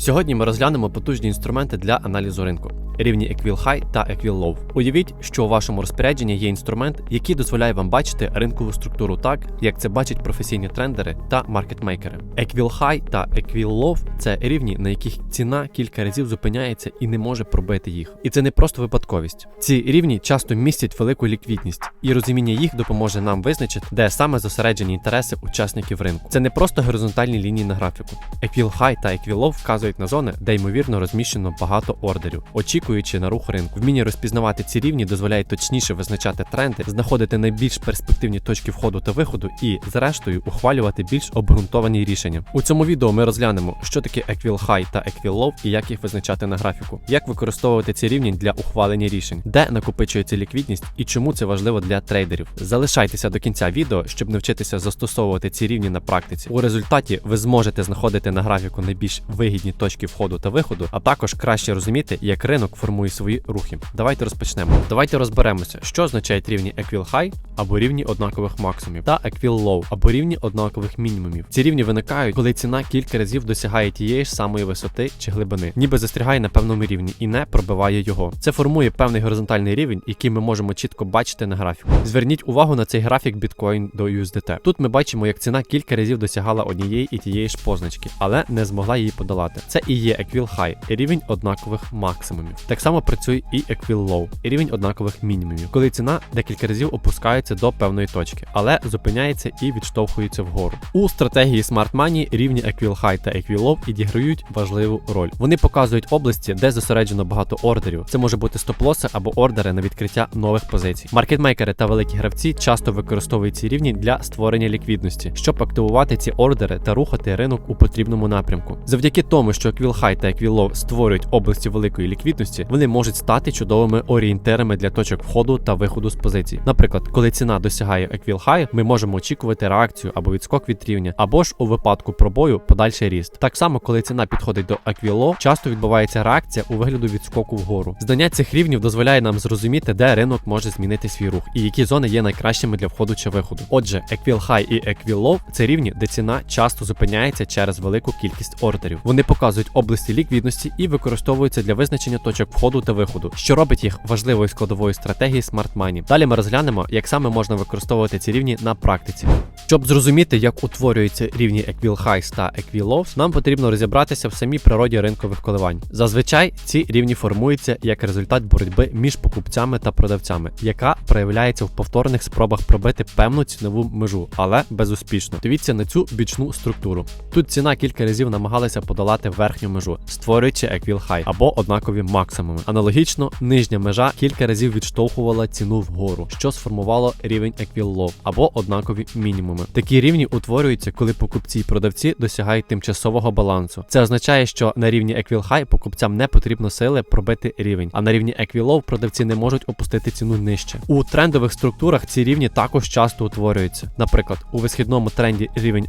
Сьогодні ми розглянемо потужні інструменти для аналізу ринку. Рівні Equal High та Equal Low. Уявіть, що у вашому розпорядженні є інструмент, який дозволяє вам бачити ринкову структуру так, як це бачать професійні трендери та маркетмейкери. Equal High та Equal Low – це рівні, на яких ціна кілька разів зупиняється і не може пробити їх. І це не просто випадковість. Ці рівні часто містять велику ліквідність, і розуміння їх допоможе нам визначити, де саме зосереджені інтереси учасників ринку. Це не просто горизонтальні лінії на графіку. Equal High та Equal Low вказують на зони, де ймовірно розміщено багато ордерів, очікуючи на рух ринку. Вміння розпізнавати ці рівні дозволяє точніше визначати тренди, знаходити найбільш перспективні точки входу та виходу і, зрештою, ухвалювати більш обґрунтовані рішення. У цьому відео ми розглянемо, що таке Equal High та Equal Low і як їх визначати на графіку, як використовувати ці рівні для ухвалення рішень, де накопичується ліквідність і чому це важливо для трейдерів. Залишайтеся до кінця відео, щоб навчитися застосовувати ці рівні на практиці. У результаті ви зможете знаходити на графіку найбільш вигідні точки входу та виходу, а також краще розуміти, як ринок формує свої рухи. Давайте розпочнемо. Давайте розберемося, що означають рівні Equal High або рівні однакових максимумів та Equal Low або рівні однакових мінімумів. Ці рівні виникають, коли ціна кілька разів досягає тієї ж самої висоти чи глибини, ніби застрягає на певному рівні і не пробиває його. Це формує певний горизонтальний рівень, який ми можемо чітко бачити на графіку. Зверніть увагу на цей графік Bitcoin до USDT. Тут ми бачимо, як ціна кілька разів досягала однієї і тієї ж позначки, але не змогла її подолати. Це і є Equal High, рівень однакових максимумів. Так само працює і Equal Low, рівень однакових мінімумів, коли ціна декілька разів опускається до певної точки, але зупиняється і відштовхується вгору. У стратегії Smart Money рівні Equal High та Equal Low відіграють важливу роль. Вони показують області, де зосереджено багато ордерів. Це може бути стоп-лоси або ордери на відкриття нових позицій. Маркетмейкери та великі гравці часто використовують ці рівні для створення ліквідності, щоб активувати ці ордери та рухати ринок у потрібному напрямку. Завдяки тому, що Equal High та Equal Low створюють області великої ліквідності, вони можуть стати чудовими орієнтирами для точок входу та виходу з позицій. Наприклад, коли ціна досягає Equal High, ми можемо очікувати реакцію або відскок від рівня, або ж у випадку пробою подальший ріст. Так само, коли ціна підходить до Low, часто відбувається реакція у вигляду відскоку вгору. Знання цих рівнів дозволяє нам зрозуміти, де ринок може змінити свій рух і які зони є найкращими для входу чи виходу. Отже, Equal High і Equal Low – це рівні, де ціна часто зупиняється через велику кількість ордерів. Вони показують області ліквідності і використовуються для визначення точок входу та виходу, що робить їх важливою складовою стратегії Smart Money. Далі ми розглянемо, як саме можна використовувати ці рівні на практиці. Щоб зрозуміти, як утворюються рівні Equal Highs та Equal Lows, нам потрібно розібратися в самій природі ринкових коливань. Зазвичай ці рівні формуються як результат боротьби між покупцями та продавцями, яка проявляється в повторних спробах пробити певну цінову межу, але безуспішно. Дивіться на цю бічну структуру. Тут ціна кілька разів намагалася подолати верхню межу, створюючи Equal High або однакові максимуми. Аналогічно, нижня межа кілька разів відштовхувала ціну вгору, що сформувало рівень Low або однакові мінімуми. Такі рівні утворюються, коли покупці і продавці досягають тимчасового балансу. Це означає, що на рівні High покупцям не потрібно сили пробити рівень, а на рівні Low продавці не можуть опустити ціну нижче. У трендових структурах ці рівні також часто утворюються. Наприклад, у висхідному тренді рівень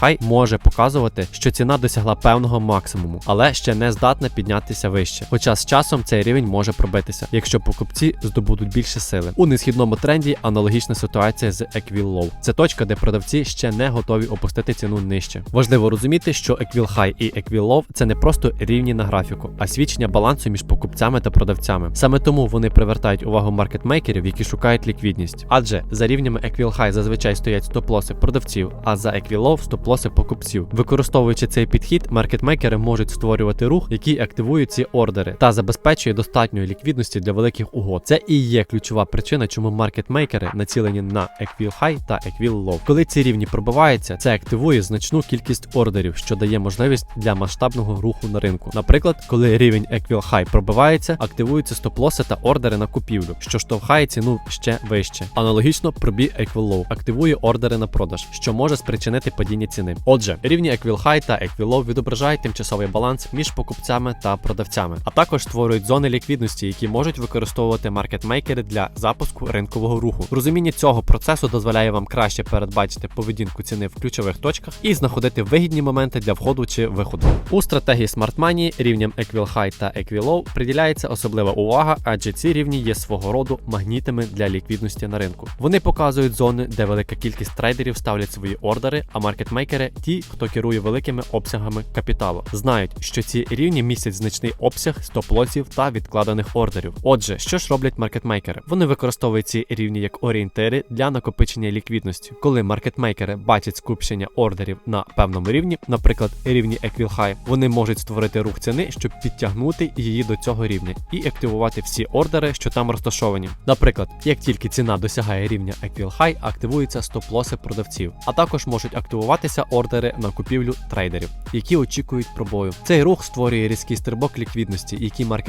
High може показувати, що ціна досягла певного максимуму, але ще не здатна піднятися вище. Хоча з часом цей рівень може пробитися, якщо покупці здобудуть більше сили. У несхідному тренді аналогічна ситуація з Equal Low. Це точка, де продавці ще не готові опустити ціну нижче. Важливо розуміти, що Equal High і Equal Low – це не просто рівні на графіку, а свідчення балансу між покупцями та продавцями. Саме тому вони привертають увагу маркетмейкерів, які шукають ліквідність. Адже за рівнями Equal High зазвичай стоять стоп-лоси продавців, а за Equal Low – стоп-лоси покупців. Використовуючи цей підхід, маркетмейкери можуть створювати рух, який активує ці ордери та забезпечує достатньої ліквідності для великих угод. Це і є ключова причина, чому маркетмейкери націлені на Equal High та Equal Low. Коли ці рівні пробиваються, це активує значну кількість ордерів, що дає можливість для масштабного руху на ринку. Наприклад, коли рівень Equal High пробивається, активуються стоп-лоси та ордери на купівлю, що штовхає ціну ще вище. Аналогічно пробій Equal Low активує ордери на продаж, що може спричинити падіння ціни. Отже, рівні Equal High та Equal Low відображають тимчасовий баланс між покупцями та продавцями, а також створюють створюють зони ліквідності, які можуть використовувати маркетмейкери для запуску ринкового руху. Розуміння цього процесу дозволяє вам краще передбачити поведінку ціни в ключових точках і знаходити вигідні моменти для входу чи виходу. У стратегії Smart Money рівням Equal High та Equal Low приділяється особлива увага, адже ці рівні є свого роду магнітами для ліквідності на ринку. Вони показують зони, де велика кількість трейдерів ставлять свої ордери, а маркетмейкери ті, хто керує великими обсягами капіталу, знають, що ці рівні містять значний обсяг стоп-лосів та відкладених ордерів. Отже, що ж роблять маркетмейкери? Вони використовують ці рівні як орієнтири для накопичення ліквідності. Коли маркетмейкери бачать скупчення ордерів на певному рівні, наприклад, рівні Equal High, вони можуть створити рух ціни, щоб підтягнути її до цього рівня і активувати всі ордери, що там розташовані. Наприклад, як тільки ціна досягає рівня Equal High, активуються стоп-лоси продавців, а також можуть активуватися ордери на купівлю трейдерів, які очікують пробою. Цей рух створює різкий стрибок ліквідності, який маркетмейкери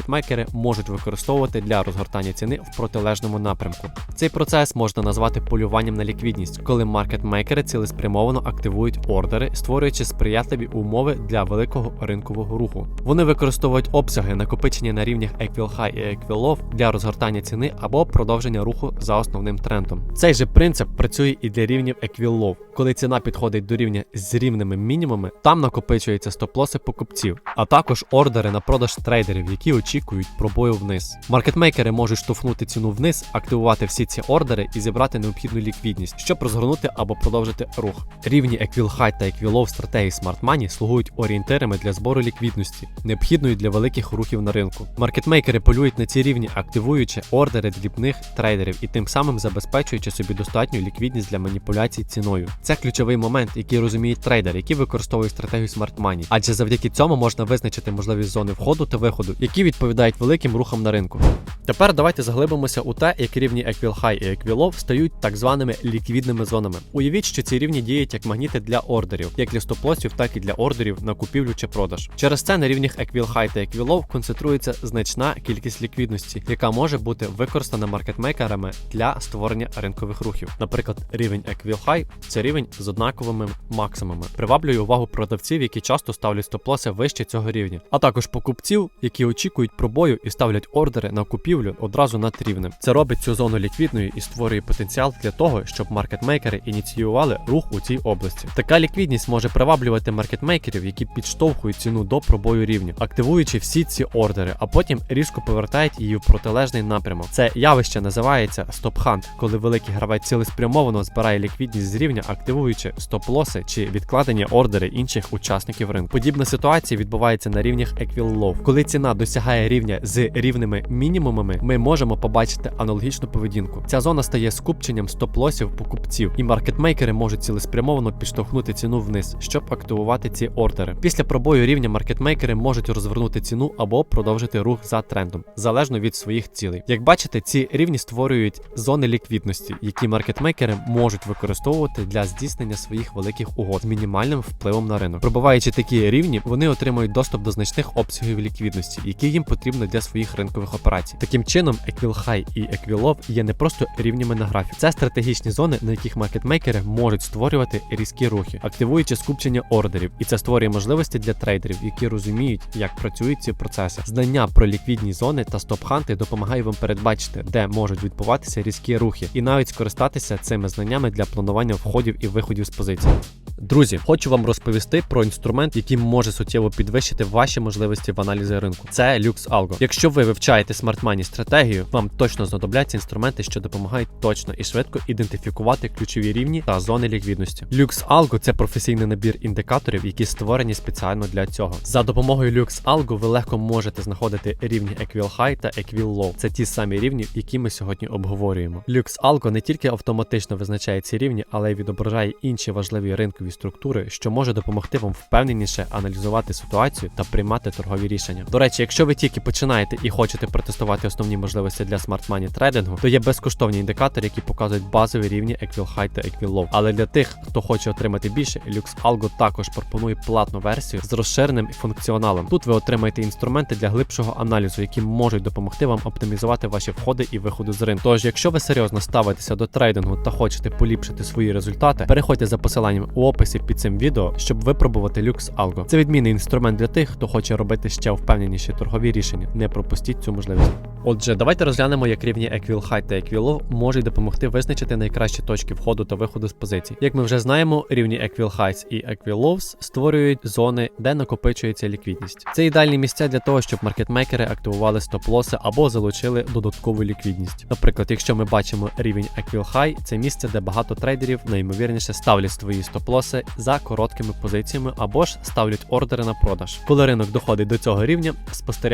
можуть використовувати для розгортання ціни в протилежному напрямку. Цей процес можна назвати полюванням на ліквідність, коли маркетмейкери цілеспрямовано активують ордери, створюючи сприятливі умови для великого ринкового руху. Вони використовують обсяги накопичення на рівнях Equal High і Equal Low для розгортання ціни або продовження руху за основним трендом. Цей же принцип працює і для рівнів Equal Low. Коли ціна підходить до рівня з рівними мінімумами, там накопичуються стоп-лоси покупців, а також ордери на продаж трейдерів, які очікують пробою вниз. Маркетмейкери можуть штовхнути ціну вниз, активувати всі ці ордери і зібрати необхідну ліквідність, щоб розгорнути або продовжити рух. Рівні Equal High та Equal Low стратегії Smart Money слугують орієнтирами для збору ліквідності, необхідної для великих рухів на ринку. Маркетмейкери полюють на ці рівні, активуючи ордери дрібних трейдерів і тим самим забезпечуючи собі достатню ліквідність для маніпуляцій ціною. Це ключовий момент, який розуміють трейдери, які використовують стратегію Smart Money, адже завдяки цьому можна визначити можливі зони входу та виходу, які відповідають великим рухам на ринку. Тепер давайте заглибимося у те, як рівні Equal High і Equal Low стають так званими ліквідними зонами. Уявіть, що ці рівні діють як магніти для ордерів, як для стоп-лосів, так і для ордерів на купівлю чи продаж. Через це на рівнях Equal High та Equal Low концентрується значна кількість ліквідності, яка може бути використана маркетмейкерами для створення ринкових рухів. Наприклад, рівень Equal High – це рівень з однаковими максимумами, приваблює увагу продавців, які часто ставлять стоп-лоси вище цього рівня, а також покупців, які очікують пробою і ставлять ордери на купівлю одразу над рівнем. Це робить цю зону ліквідною і створює потенціал для того, щоб маркетмейкери ініціювали рух у цій області. Така ліквідність може приваблювати маркетмейкерів, які підштовхують ціну до пробою рівня, активуючи всі ці ордери, а потім різко повертають її в протилежний напрямок. Це явище називається стоп-хант, коли великий гравець цілеспрямовано збирає ліквідність з рівня, активуючи стоп-лоси чи відкладені ордери інших учасників ринку. Подібна ситуація відбувається на рівнях Low. Коли ціна досягає рівня з рівними мінімумами, ми можемо побачити аналогічну поведінку. Ця зона стає скупченням стоп-лосів покупців, і маркетмейкери можуть цілеспрямовано підштовхнути ціну вниз, щоб активувати ці ордери. Після пробою рівня маркетмейкери можуть розвернути ціну або продовжити рух за трендом, залежно від своїх цілей. Як бачите, ці рівні створюють зони ліквідності, які маркетмейкери можуть використовувати для здійснення своїх великих угод з мінімальним впливом на ринок. Пробиваючи такі рівні, вони отримують доступ до значних обсягів ліквідності, які їм потрібно для своїх ринкових операцій. Таким чином, Equal High і Equal є не просто рівнями на графіку. Це стратегічні зони, на яких маркетмейкери можуть створювати різкі рухи, активуючи скупчення ордерів, і це створює можливості для трейдерів, які розуміють, як працюють ці процеси. Знання про ліквідні зони та стоп-ханти допомагає вам передбачити, де можуть відбуватися різкі рухи, і навіть скористатися цими знаннями для планування входів і виходів з позицій. Друзі, хочу вам розповісти про інструмент, який може суттєво підвищити ваші можливості в аналізі ринку. Це Lux Algo. Якщо ви вивчаєте Money стратегію, вам точно знадобляться інструменти, що допомагають точно і швидко ідентифікувати ключові рівні та зони ліквідності. Lux Algo – це професійний набір індикаторів, які створені спеціально для цього. За допомогою Lux Algo ви легко можете знаходити рівні Equal High та Equal Low. Це ті самі рівні, які ми сьогодні обговорюємо. Lux Algo не тільки автоматично визначає ці рівні, але й відображає інші важливі ринкові структури, що може допомогти вам впевненіше аналізувати ситуацію та приймати торгові рішення. До речі, якщо ви тільки починаєте і хочете протестувати основні можливості для Smart Money трейдингу, то є безкоштовні індикатори, які показують базові рівні Equal High та Equal Low. Але для тих, хто хоче отримати більше, Lux Algo також пропонує платну версію з розширеним функціоналом. Тут ви отримаєте інструменти для глибшого аналізу, які можуть допомогти вам оптимізувати ваші входи і виходи з ринку. Тож, якщо ви серйозно ставитеся до трейдингу та хочете поліпшити свої результати, переходьте за посиланням у описі під цим відео, щоб випробувати Lux Algo. Це відмінний інструмент для тих, хто хоче робити ще впевненіші торгові чудові рішення. Не пропустіть цю можливість. Отже, давайте розглянемо, як рівні Equal High та Equal Low можуть допомогти визначити найкращі точки входу та виходу з позицій. Як ми вже знаємо, рівні Equal Highs і Equal Lows створюють зони, де накопичується ліквідність. Це ідеальні місця для того, щоб маркетмейкери активували стоп-лоси або залучили додаткову ліквідність. Наприклад, якщо ми бачимо рівень Equal High, це місце, де багато трейдерів найімовірніше ставлять свої стоп-лоси за короткими позиціями або ж ставлять ордери на продаж. Коли ринок доходить до цього рівня,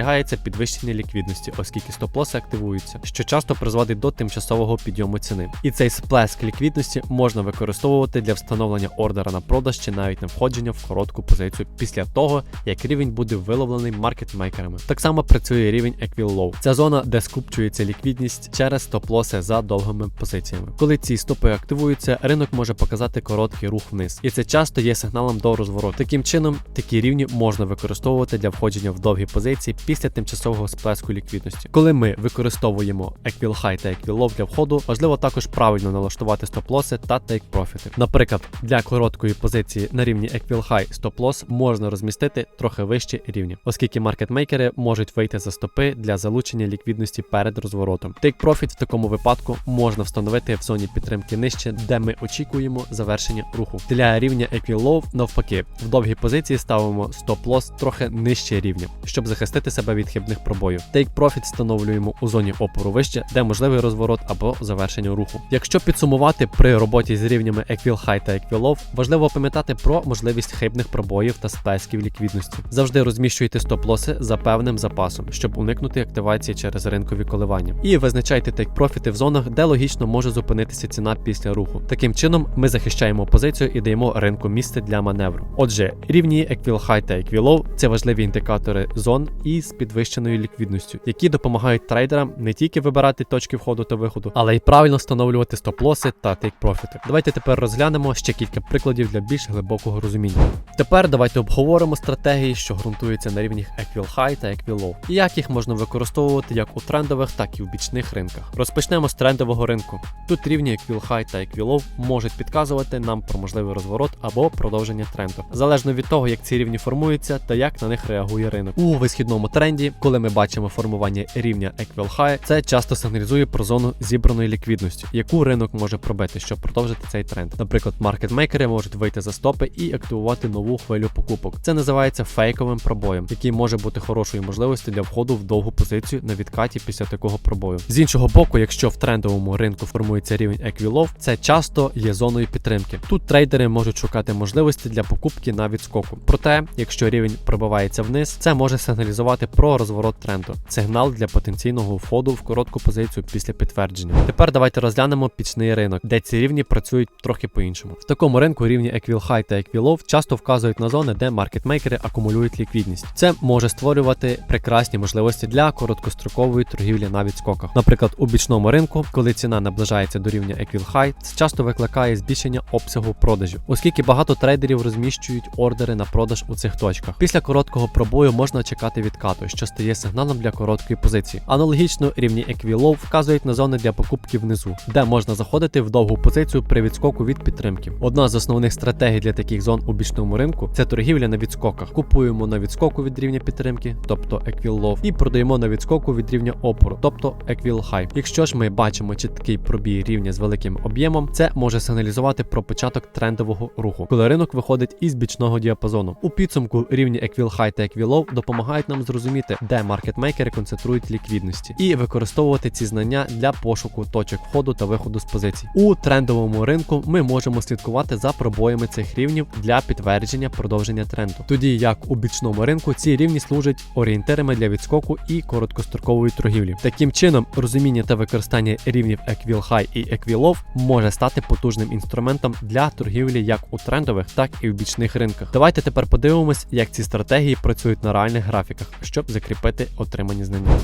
спостерігається підвищення ліквідності, оскільки стоп-лоси активуються, що часто призводить до тимчасового підйому ціни. І цей сплеск ліквідності можна використовувати для встановлення ордера на продаж чи навіть на входження в коротку позицію після того, як рівень буде виловлений маркетмейкерами. Так само працює рівень Equal Low. Це зона, де скупчується ліквідність через стоп-лоси за довгими позиціями. Коли ці стопи активуються, ринок може показати короткий рух вниз, і це часто є сигналом до розвороту. Таким чином, такі рівні можна використовувати для входження в довгі позиції після тимчасового сплеску ліквідності. Коли ми використовуємо Equal High та Equal Low для входу, важливо також правильно налаштувати стоп-лоси та тейк-профіти. Наприклад, для короткої позиції на рівні Equal High стоп-лос можна розмістити трохи вище рівні, оскільки маркетмейкери можуть вийти за стопи для залучення ліквідності перед розворотом. Take-Profit в такому випадку можна встановити в зоні підтримки нижче, де ми очікуємо завершення руху. Для рівня Equal Low, навпаки, в довгій позиції ставимо стоп-лос трохи нижче рівня, щоб захистити себе від хибних пробоїв. Take-Profit встановлюємо у зоні опору вище, де можливий розворот або завершення руху. Якщо підсумувати при роботі з рівнями Equal High та Equal Low, важливо пам'ятати про можливість хибних пробоїв та сплесків ліквідності. Завжди розміщуйте стоп-лоси за певним запасом, щоб уникнути активації через ринкові коливання. І визначайте тейк-профіти в зонах, де логічно може зупинитися ціна після руху. Таким чином, ми захищаємо позицію і даємо ринку місце для маневру. Отже, рівні Equal High та Equal Low – це важливі індикатори зон із підвищеною ліквідністю, які допомагають трейдерам не тільки вибирати точки входу та виходу, але й правильно встановлювати стоп-лоси та тейк-профіти. Давайте тепер розглянемо ще кілька прикладів для більш глибокого розуміння. Тепер давайте обговоримо стратегії, що ґрунтуються на рівнях Equal High та Equal Low, і як їх можна використовувати як у трендових, так і в бічних ринках. Розпочнемо з трендового ринку. Тут рівні Equal High та Equal Low можуть підказувати нам про можливий розворот або продовження тренду, залежно від того, як ці рівні формуються та як на них реагує ринок. У висхідному тренді, коли ми бачимо формування рівня Equal High, це часто сигналізує про зону зібраної ліквідності, яку ринок може пробити, щоб продовжити цей тренд. Наприклад, маркетмейкери можуть вийти за стопи і активувати нову хвилю покупок. Це називається фейковим пробоєм, який може бути хорошою можливістю для входу в довгу позицію на відкаті після такого пробою. З іншого боку, якщо в трендовому ринку формується рівень Equilov, це часто є зоною підтримки. Тут трейдери можуть шукати можливості для покупки на відскоку. Проте, якщо рівень пробивається вниз, це може сигналізувати про розворот тренду, сигнал для потенційного входу в коротку позицію після підтвердження. Тепер давайте розглянемо пічний ринок, де ці рівні працюють трохи по-іншому. В такому ринку рівні Equal High та Equal Low часто вказують на зони, де маркетмейкери акумулюють ліквідність. Це може створювати прекрасні можливості для короткострокової торгівлі на відскоках. Наприклад, у бічному ринку, коли ціна наближається до рівня Equal High, це часто викликає збільшення обсягу продажів, оскільки багато трейдерів розміщують ордери на продаж у цих точках. Після короткого пробою можна чекати відкату, що стає сигналом для короткої позиції. Аналогічно рівні Low вказують на зони для покупки внизу, де можна заходити в довгу позицію при відскоку від підтримки. Одна з основних стратегій для таких зон у бічному ринку це торгівля на відскоках. Купуємо на відскоку від рівня підтримки, тобто Low, і продаємо на відскоку від рівня опору, тобто Equal High. Якщо ж ми бачимо чіткий пробій рівня з великим об'ємом, це може сигналізувати про початок трендового руху, коли ринок виходить із бічного діапазону. У підсумку рівні Equal High та Low допомагають нам зрозуміти, де маркетмейкери концентрують ліквідності, і використовувати ці знання для пошуку точок входу та виходу з позицій. У трендовому ринку ми можемо слідкувати за пробоями цих рівнів для підтвердження продовження тренду. Тоді як у бічному ринку ці рівні служать орієнтирами для відскоку і короткострокової торгівлі. Таким чином, розуміння та використання рівнів Equal High і Equal Low може стати потужним інструментом для торгівлі як у трендових, так і в бічних ринках. Давайте тепер подивимось, як ці стратегії працюють на реальних графіках, щоб закріпити отримані знання.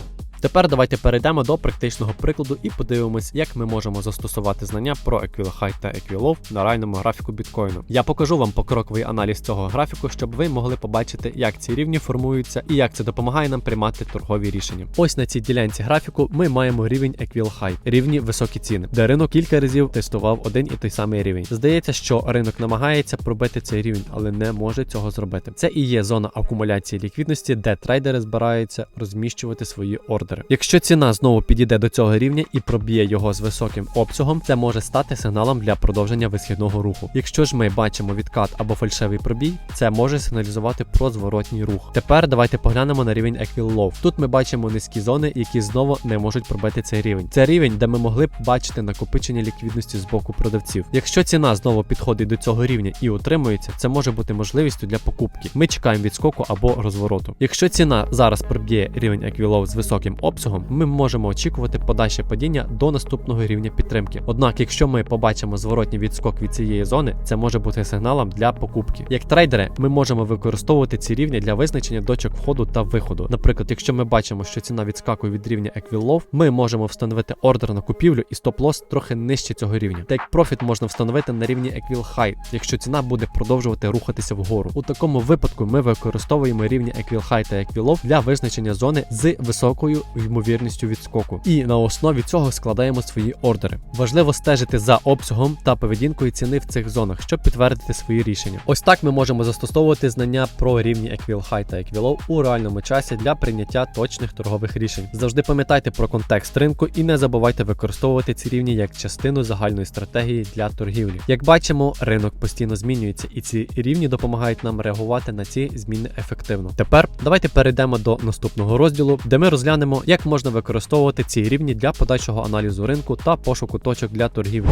Тепер давайте перейдемо до практичного прикладу і подивимось, як ми можемо застосувати знання про Equal High та Equal на реальному графіку біткоїну. Я покажу вам покроковий аналіз цього графіку, щоб ви могли побачити, як ці рівні формуються і як це допомагає нам приймати торгові рішення. Ось на цій ділянці графіку ми маємо рівень Equal High, рівні високі ціни, де ринок кілька разів тестував один і той самий рівень. Здається, що ринок намагається пробити цей рівень, але не може цього зробити. Це і є зона акумуляції ліквідності, де трейдери збираються розміщувати свої ордери. Якщо ціна знову підійде до цього рівня і проб'є його з високим обсягом, це може стати сигналом для продовження висхідного руху. Якщо ж ми бачимо відкат або фальшивий пробій, це може сигналізувати про зворотній рух. Тепер давайте поглянемо на рівень Low. Тут ми бачимо низькі зони, які знову не можуть пробити цей рівень. Це рівень, де ми могли б бачити накопичення ліквідності з боку продавців. Якщо ціна знову підходить до цього рівня і утримується, це може бути можливістю для покупки. Ми чекаємо відскоку або розвороту. Якщо ціна зараз проб'є рівень Low з високим обсягом, ми можемо очікувати подальше падіння до наступного рівня підтримки. Однак, якщо ми побачимо зворотній відскок від цієї зони, це може бути сигналом для покупки. Як трейдери, ми можемо використовувати ці рівні для визначення точок входу та виходу. Наприклад, якщо ми бачимо, що ціна відскакує від рівня Low, ми можемо встановити ордер на купівлю і стоп-лосс трохи нижче цього рівня. Take Profit можна встановити на рівні Equal High, якщо ціна буде продовжувати рухатися вгору. У такому випадку ми використовуємо рівні Equal High та Low для визначення зони з високою ймовірністю відскоку. І на основі цього складаємо свої ордери. Важливо стежити за обсягом та поведінкою ціни в цих зонах, щоб підтвердити свої рішення. Ось так ми можемо застосовувати знання про рівні Equal High та Equal у реальному часі для прийняття точних торгових рішень. Завжди пам'ятайте про контекст ринку і не забувайте використовувати ці рівні як частину загальної стратегії для торгівлі. Як бачимо, ринок постійно змінюється, і ці рівні допомагають нам реагувати на ці зміни ефективно. Тепер давайте перейдемо до наступного розділу, де ми розглянемо, як можна використовувати ці рівні для подальшого аналізу ринку та пошуку точок для торгівлі.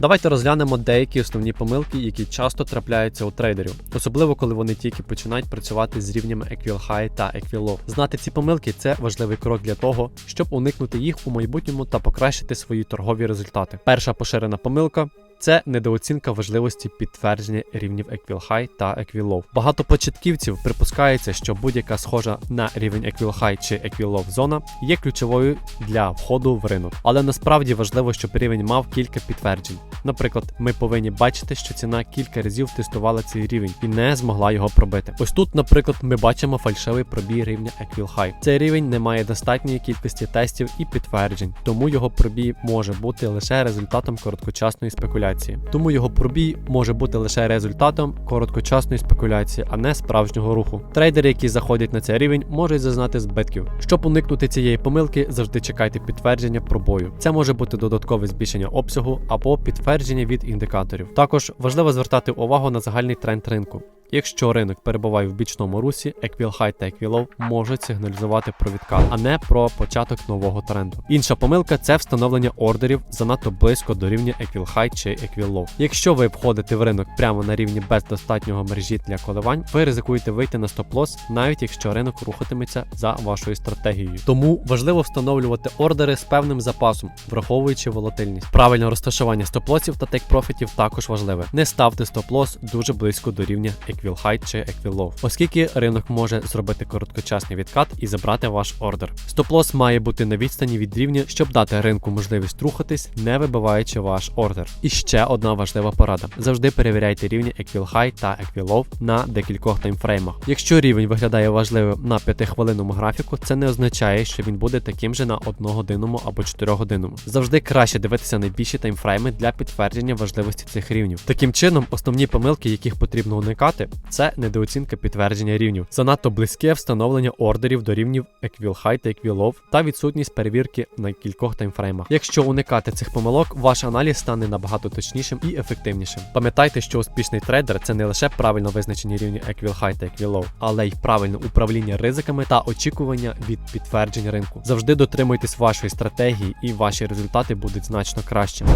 Давайте розглянемо деякі основні помилки, які часто трапляються у трейдерів, особливо коли вони тільки починають працювати з рівнями Equal High та Equal Low. Знати ці помилки це важливий крок для того, щоб уникнути їх у майбутньому та покращити свої торгові результати. Перша поширена помилка. Це недооцінка важливості підтвердження рівнів Equal High та Low. Багато початківців припускається, що будь-яка схожа на рівень Equal High чи Low зона є ключовою для входу в ринок. Але насправді важливо, щоб рівень мав кілька підтверджень. Наприклад, ми повинні бачити, що ціна кілька разів тестувала цей рівень і не змогла його пробити. Ось тут, наприклад, ми бачимо фальшивий пробій рівня High. Цей рівень не має достатньої кількості тестів і підтверджень, тому його пробій може бути лише результатом короткочасної спекуляції. Тому його пробій може бути лише результатом короткочасної спекуляції, а не справжнього руху. Трейдери, які заходять на цей рівень, можуть зазнати збитків. Щоб уникнути цієї помилки, завжди чекайте підтвердження пробою. Це може бути додаткове збільшення обсягу або підтвердження від індикаторів. Також важливо звертати увагу на загальний тренд ринку. Якщо ринок перебуває в бічному русі, Equal High та Equal Low можуть сигналізувати про відкат, а не про початок нового тренду. Інша помилка це встановлення ордерів занадто близько до рівня Equal High чи Equal Low. Якщо ви входите в ринок прямо на рівні без достатнього мережі для коливань, ви ризикуєте вийти на стоп-лосс, навіть якщо ринок рухатиметься за вашою стратегією. Тому важливо встановлювати ордери з певним запасом, враховуючи волатильність. Правильне розташування стоп-лосів та тейк-профітів також важливе. Не ставте стоп-лосс дуже близько до рівня Equal High чи Equal оскільки ринок може зробити короткочасний відкат і забрати ваш ордер. Стоп-лосс має бути на відстані від рівня, щоб дати ринку можливість рухатись, не вибиваючи ваш ордер. І ще одна важлива порада: завжди перевіряйте рівні Equal та Equal на декількох таймфреймах. Якщо рівень виглядає важливим на 5-хвилинному графіку, це не означає, що він буде таким же на 1 годинному або 4 годинному. Завжди краще дивитися найбільші таймфрейми для підтвердження важливості цих рівнів. Таким чином, основні помилки, яких потрібно уникати, це недооцінка підтвердження рівнів, занадто близьке встановлення ордерів до рівнів Equal High та Low та відсутність перевірки на кількох таймфреймах. Якщо уникати цих помилок, ваш аналіз стане набагато точнішим і ефективнішим. Пам'ятайте, що успішний трейдер це не лише правильно визначені рівні Equal High та Low, але й правильне управління ризиками та очікування від підтверджень ринку. Завжди дотримуйтесь вашої стратегії, і ваші результати будуть значно кращими.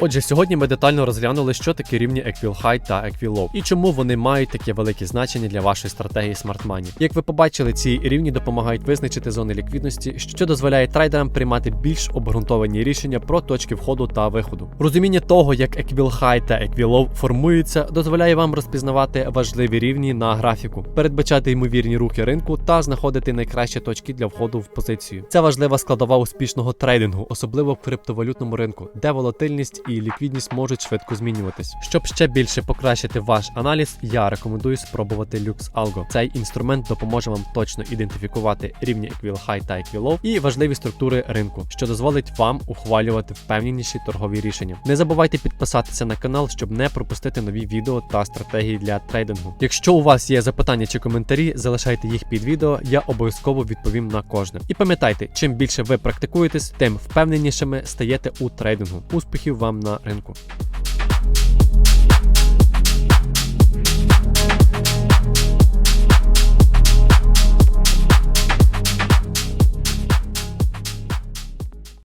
Отже, сьогодні ми детально розглянули, що таке рівні Equal High та Equal Low і чому вони мають таке велике значення для вашої стратегії Smart Money. Як ви побачили, ці рівні допомагають визначити зони ліквідності, що дозволяє трейдерам приймати більш обґрунтовані рішення про точки входу та виходу. Розуміння того, як Equal High та Equal Low формуються, дозволяє вам розпізнавати важливі рівні на графіку, передбачати ймовірні рухи ринку та знаходити найкращі точки для входу в позицію. Це важлива складова успішного трейдингу, особливо в криптовалютному ринку, де волатильність і ліквідність можуть швидко змінюватись. Щоб ще більше покращити ваш аналіз, я рекомендую спробувати Lux Algo. Цей інструмент допоможе вам точно ідентифікувати рівні Equal High та Equal Low і важливі структури ринку, що дозволить вам ухвалювати впевненіші торгові рішення. Не забувайте підписатися на канал, щоб не пропустити нові відео та стратегії для трейдингу. Якщо у вас є запитання чи коментарі, залишайте їх під відео, я обов'язково відповім на кожне. І пам'ятайте, чим більше ви практикуєтесь, тим впевненішими стаєте у трейдингу. Успіхів вам на ринку.